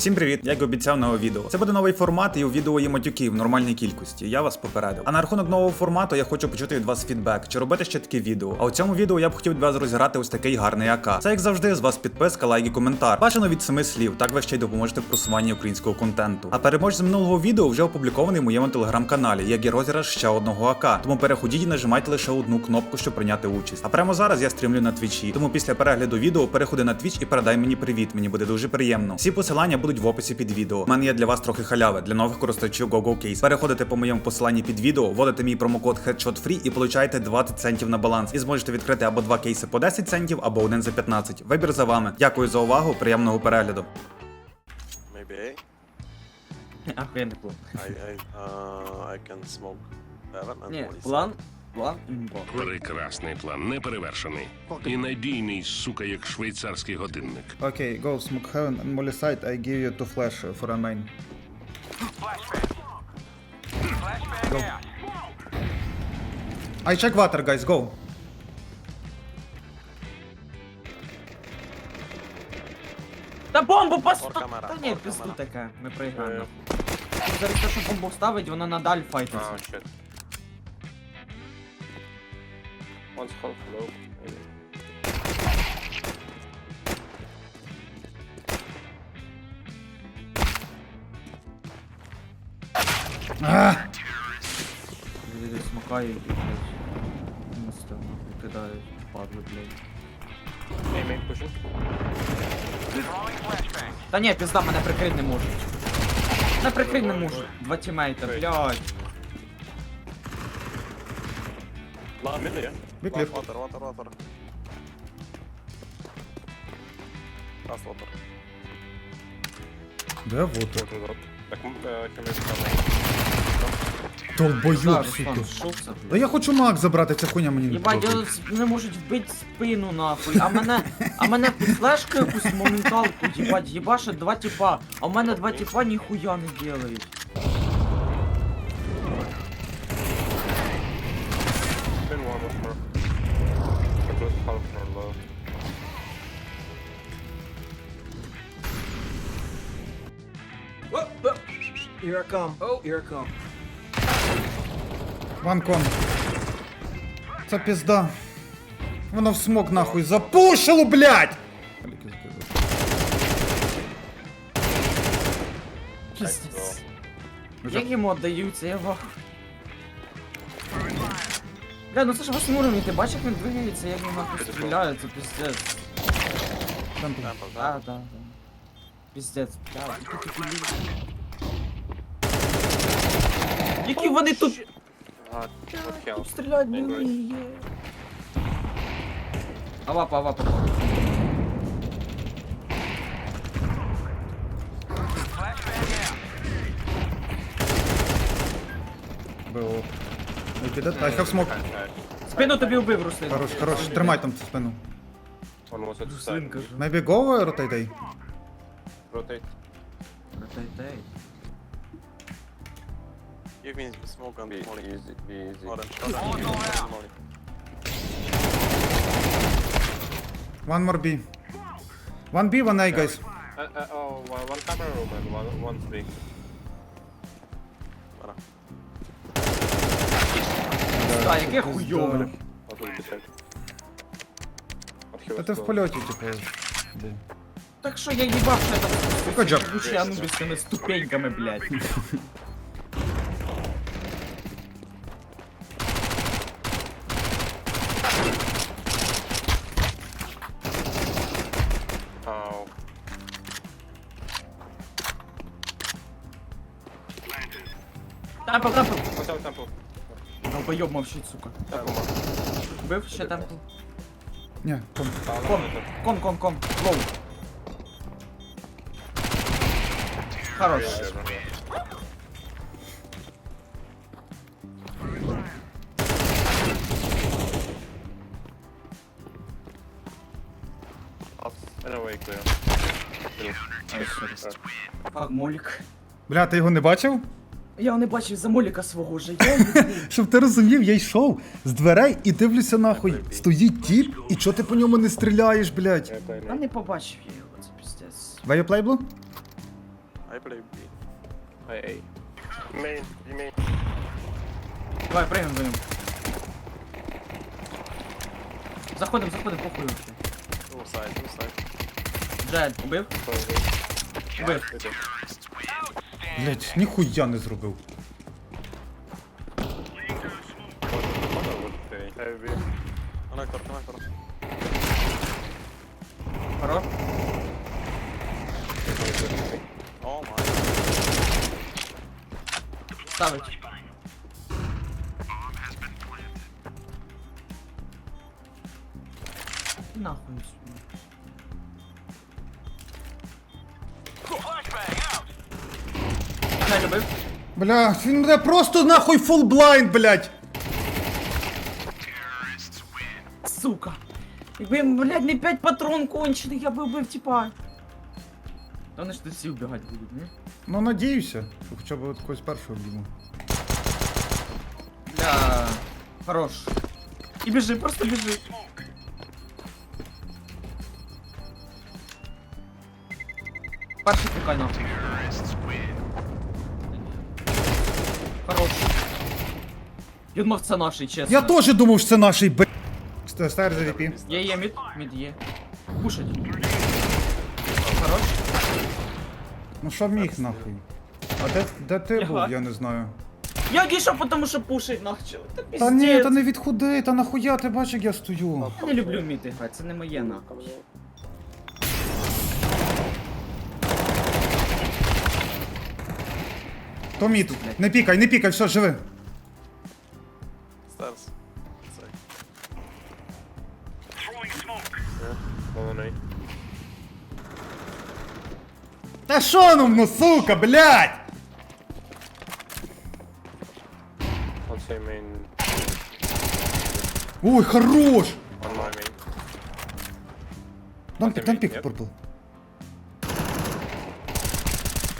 Всім привіт! Як і обіцяв нове відео. Це буде новий формат, і у відео є матюки в нормальній кількості. Я вас попередив. А на рахунок нового формату я хочу почути від вас фідбек, чи робити ще такі відео. А у цьому відео я б хотів від вас розіграти ось такий гарний АК. Це як завжди, з вас підписка, лайк і коментар. Бажано від семи слів. Так ви ще й допоможете в просуванні українського контенту. А переможець минулого відео вже опублікований в моєму телеграм-каналі, як і розіграш ще одного АК. Тому переходіть і нажимайте лише одну кнопку, щоб прийняти участь. А прямо зараз я стрімлю на твічі. Тому після перегляду відео переходи на твіч і передай мені привіт. Мені буде дуже приємно. Всі посилання будуть в описі під відео. У мене є для вас трохи халяви для нових користувачів GoGoCase. Переходите по моєму посиланні під відео, вводите мій промокод HeadshotFree і получаєте 20 центів на баланс. І зможете відкрити або два кейси по 10 центів, або один за 15. Вибір за вами. Дякую за увагу. Приємного перегляду. Maybe A. Охуєнний план. I, I, uh, I can smoke Ні, план. Прекрасний план, неперевершений. І надійний, сука, як швейцарський годинник. Okay, go smoke heaven and molly side. I give you two flash for a main. Go. I check water, guys. Go. Та бомбу постав! Та ні, пизду таке, ми проіграємо. Е. Зараз те, що бомбу ставить, вона надаль файтиться. One's half low. Maybe. Люди смакають і, блядь, місто нахуй кидають, падли, блядь. Hey, main pushing. Та ні, пізда, мене прикрити не можуть. Не прикрити не можуть. Два тімейта, блядь. Last mid, yeah? Be clear. Water, water, water. Last water. Де? Water. Так, Да, Долбойоб, сука. Да я хочу мак забрати, ця хуйня мені не Єбать, подобається. не можуть вбити спину нахуй, а мене, а мене під флешку якусь моменталку, їбать, їбашить два тіпа, а у мене два тіпа ніхуя не делають. Here I come. Oh, here I come. Ванкон. Це пізда. Воно в смок нахуй запушило, блядь! Пиздец. Як йому віддаються, я вах. Бля, ну це ж восьмий уровень, ти бачиш, як він двигається, як він нахуй стріляє, це пиздец. Temple, Да, да, да. Пиздец, бля, які такі люди. Вони тут hell? стріляють не вміє. Авапа, авапа. БО. Ви підете? I have smoke. Спину тобі вбив, Руслин. Хорош, хорош, тримай там цю спину. One was at side. Maybe go or rotate A? Rotate. Дай-дай. Give me smoke and Be molly. easy, be easy. Orange. Orange. Molly. One more B. One B, one A, guys. Uh, uh, oh, one, one camera room and one, one three. Ара. А, яке хуйове. What will be said? What he Та was ти в close. польоті, типу. був. Так що я їбав, що я там Good job. Лучше я нубі з цими ступеньками, блядь. Темпл, темпл. Out, temple. Долбойоб мовчить, сука. Mark. Ще темпл. Ні, ком. Кон, кон, кон, кон. Лоу. Хорош. Clear. Молік. Бля, ти його не бачив? Я не бачив за моліка свого вже. Я його- Щоб ти розумів, я йшов з дверей і дивлюся нахуй. Стоїть тіп, і чого ти по ньому не стріляєш, блядь? Now. не побачив я його, це піздець. Where you play, Blue? I play B. I A. Main, B main. Давай, прыгаем за ним. Заходим, заходим, похуй вообще. Two side, two side. Джед, убив? Убив. Блять, ніхуя не зробив. What would play? Heavy. Connector, connector. Хорош. Oh my. Ставить. Нахуй Бля, він мене просто нахуй фул блайнд, блять. Сука. Якби, блядь, не 5 патрон кончених, я би убив типа. Та вони ж тут всі вбігати будуть, ні? Ну надіюся, що хоча б от когось першого бігу. Бля. Хорош. І біжи, просто біжи. Перший пікай нахуй. Хорош. Я думав, це наший, чесно. Я теж думав, що це наший б. Стар за VP. Є, є, мід, мід є. Пушить. Хорош. Ну що міг нахуй? А де, де ти був, я не знаю. Я дійшов, тому що пушить нахуй. Та піздець. Та ні, та не відходи, та нахуя ти бачиш, як я стою. Я не люблю вміти грати, це не моє нахуй. То мід. Не пікай, не пікай, все, живи. Stairs. Side. Yeah, one on A. Та що ну, ну сука, блядь! I'll say main. Ой, хорош! On my main. Там А пік, ти там мій, пік, ні? Purple.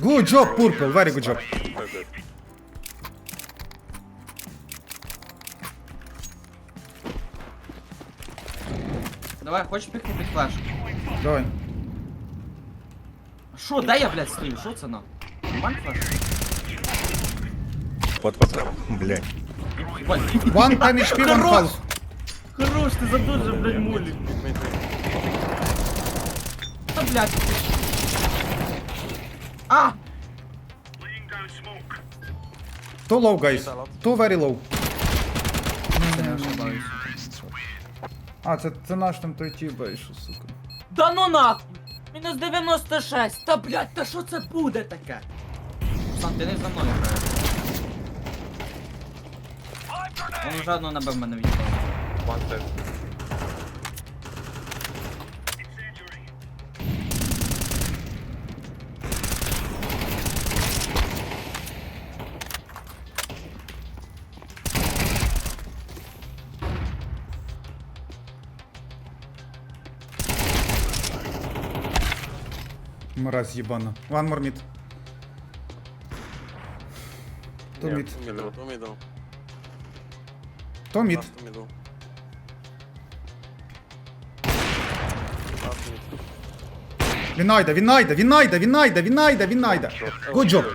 Good job, Purple, very good job. So good. Давай, хочеш пікнути флеш? Давай. Що, де я, блядь, стою? Що це на? Нормально флеш? Вот, вот, блядь. Ебать. One time HP, one Хорош! health. Хорош, ти задужив, блядь, main. Та, блядь. А! Too low, guys. Too very low. А, це, це наш там той тіп, що, сука. Да ну нахуй! Мінус 96! Та блядь, та що це буде таке? Сам, ти не за мною граєш. Він вже набив мене. One stairs. Мразь єбана. One more mid. То Yeah, мід. Middle. Two middle. То мід. Last middle. Last mid. Він найде, він найде, він найде. Good job.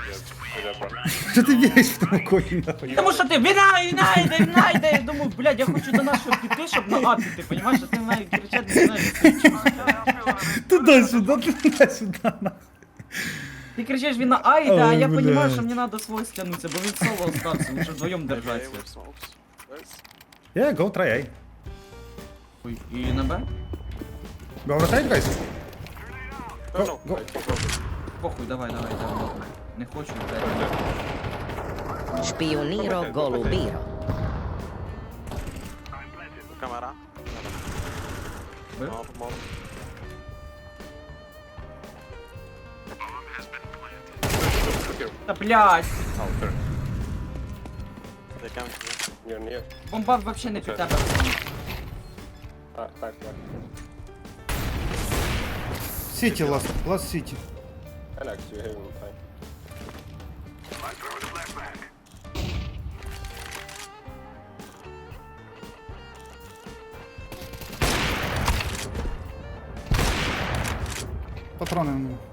Що ти бігаєш в тому нахуй? Тому що ти вінай, вінай, де я думаю, блядь, я хочу до нашого піти, щоб нагадати, понімаєш, а ти навіть кричати не знаєш. Туди сюди. нахуй. Ти кричиш він на айда, а я Ой, розумію, що мені треба свого стягнутися, бо він соло остався, ми вже вдвоєм держаться. Yeah, go try A. Ой, І на Б? Go guys. Think so. Похуй, давай, давай, давай. Не хочу, блядь. Spioniro Golubiro. Camera. Where? Да блядь! They coming to you. You're near. Бомба вообще на пятак. Так, так, так. Сити, ласт, ласт сити. Alex, you have him time. Патроны у меня.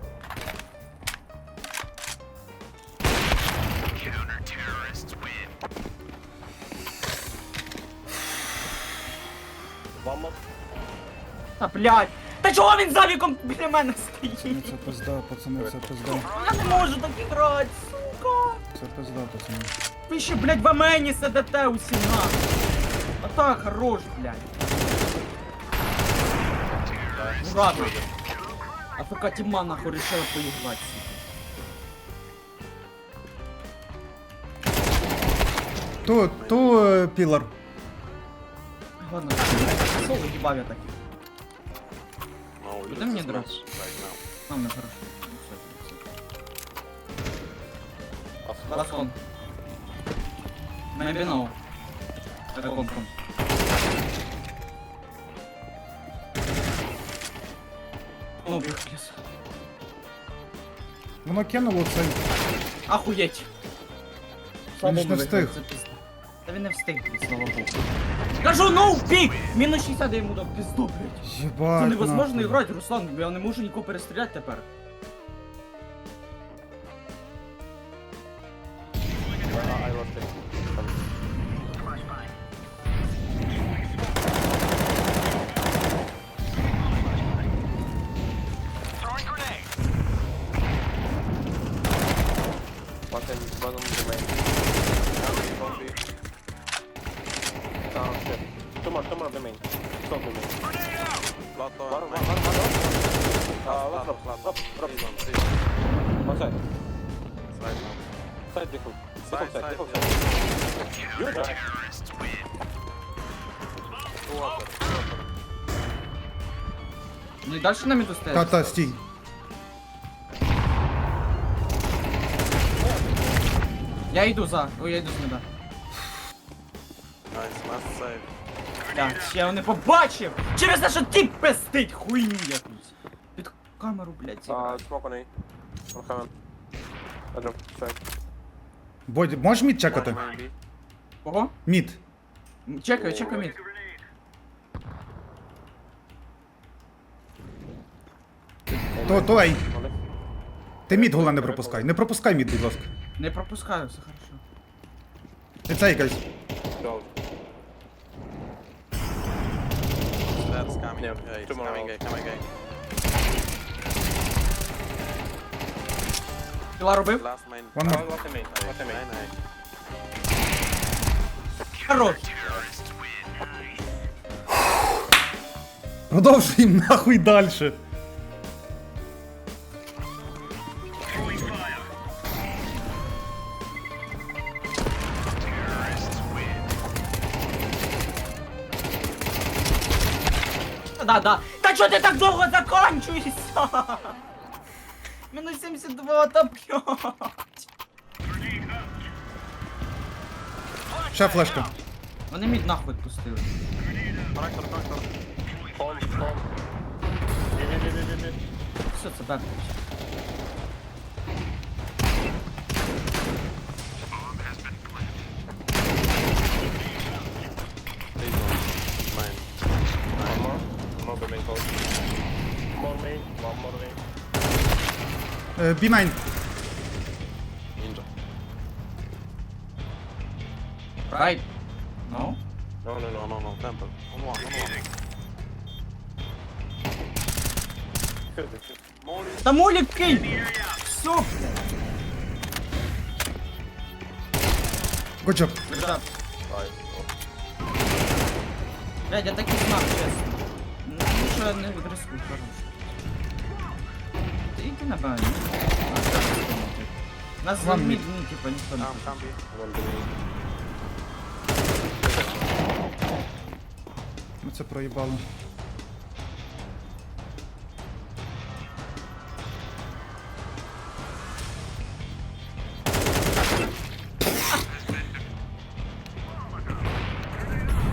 Блядь! Та чого він за віком біля мене Ну стоїть? це пизда, пацани, це пизда. Я не можу так грати, сука! Це пизда, пацани. Ви ще, блядь, в амені сидите усі нахуй. А так, хорош, блядь. Ну ладно. АФК Тіма нахуй решила поїбать, сука. Ту, ту е, пілар. Ладно, соло їбав я так. No, Куди мені драться? Right now. Нам не хорошо. After Last one. Maybe no. Это конком. О, блядь. Воно кинуло цей. Ахуєть. Він ж не встиг. Це пізда. Та він не встиг, слава богу. Кажу, ну, пік! Мінус 60 я йому дав пізду, блядь. Єбать. Це невозможно нахуй. грати, Руслан, я не можу нікого перестріляти тепер. Side default. Default side, default side. Ну і далі на міду Та, стоять. та, стій. Я йду за. Ой, я йду з міда. Nice, last side. Так, ще я не побачив! Через те, що ти пестить хуйню якусь. Під камеру, блядь, smoke on On heaven. I drop. Side. Бодь, можеш мід чекати? Кого? Мід. М, Чекаю, чекаю мід. То, то ей. Ти мід головне не пропускай. Не пропускай мід, будь ласка. Не пропускаю, все хорошо. Ти цей якась. Go. That's coming. Yeah, Yeah, it's tomorrow. coming, guy, coming, guy. Кіла робив? Last main. One Oh, more. last main. Last main. Nine, nine. Хорош! Продовжуємо нахуй дальше. Да, да. Та чого ти так довго закінчуєшся? Мінус 72 та п'ять. Ще флешка. Вони мід нахуй пустили. Трактор, трактор. Все, це бек. Е, B9. Ninja. Right. No? No, no, No, no. no, no. Temple. On one, on one. Good, good. Та молік кинь! Все, блядь. Good job. Лежав. Five. Блядь, я так і знав, чесно. Ну, що я не відрискую, хорош. Ти йди на баню. Нас мід, mid. ну, типа, ніхто не Come, хоче. come, B. One domain. Ми це проїбали.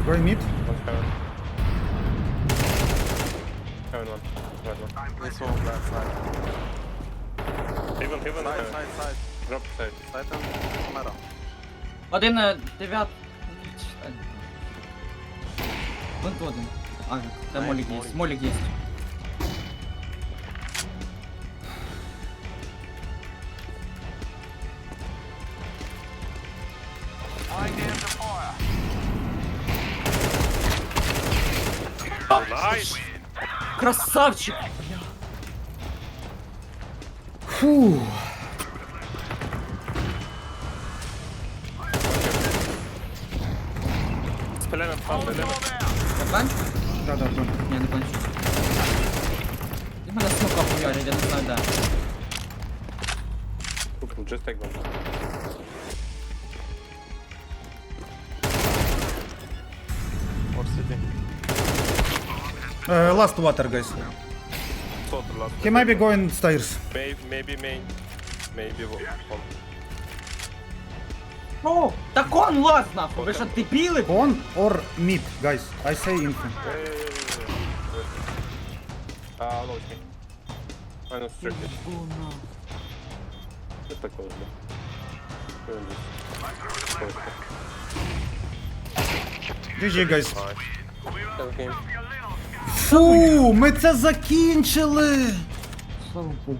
Going mid. Heaven, heaven, Side, heaven. side, side. Drop side. Side and matter. Один е, дев'ят. Вон тут один. А, там Ай, молік є. молік. Молік є. Nice! Красавчик! Фу. Стріляй на пас, стріляй на Я панчу? Да, да, да. Ні, не панчу. І мене смока хуярить, я не знаю де. Just take them. Or city. Uh, last water, guys. Sort last. He might be going stairs. Maybe, maybe main. Maybe one. О, Так он лаз нахуй, ви що дебіли? On or mid, guys. I say info. Ah. GG, guys. Фу, ми це закінчили. Слава Богу.